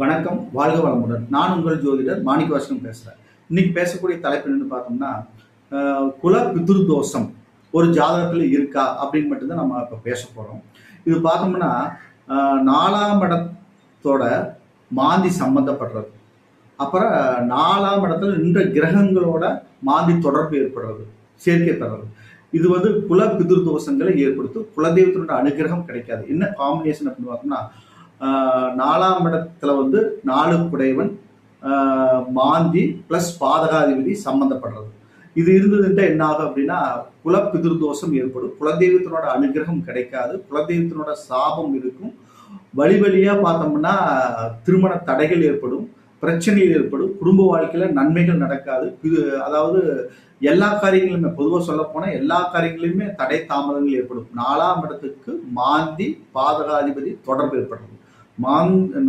வணக்கம் வாழ்க வளமுடன். நான் உங்கள் ஜோதிடர் மாணிக்கவாசகம் பேசுகிறேன் இன்னைக்கு பேசக்கூடிய தலைப்பு என்னன்னு பார்த்தோம்னா குல பித்ருதோஷம். ஒரு ஜாதகத்தில் இருக்கா அப்படின்னு மட்டும்தான் நம்ம இப்போ பேச போகிறோம் இது பார்த்தோம்னா நாலாம் இடத்தோட மாந்தி சம்மந்தப்படுறது அப்புறம் நாலாம் இடத்துல நின்ற கிரகங்களோட மாந்தி தொடர்பு ஏற்படுறது சேர்க்கை தர்றது. இது வந்து குல பிதிர்தோஷங்களை ஏற்படுத்தும் குலதெய்வத்தினோட அனுகிரகம் கிடைக்காது. என்ன காம்பினேஷன் அப்படின்னு பார்த்தோம்னா நாலாம் இடத்துல வந்து நாலு குடைவன் மாந்தி ப்ளஸ் பாதகாதிபதி சம்பந்தப்படுறது. இது இருந்ததுட்டு என்ன ஆகும் அப்படின்னா குலப்பிதிர் தோஷம் ஏற்படும். குலதெய்வத்தினோட அனுகிரகம் கிடைக்காது. குலதெய்வத்தினோட சாபம் இருக்கும். வழி வழியா பார்த்தோம்னா திருமண தடைகள் ஏற்படும். பிரச்சனைகள் ஏற்படும். குடும்ப வாழ்க்கையில நன்மைகள் நடக்காது. இது அதாவது எல்லா காரியங்களுமே பொதுவாக சொல்ல போனால் எல்லா காரியங்களையுமே தடை தாமதங்கள் ஏற்படும். நாலாம் இடத்துக்கு மாந்தி பாதகாதிபதி தொடர்பு ஏற்படுறது. Among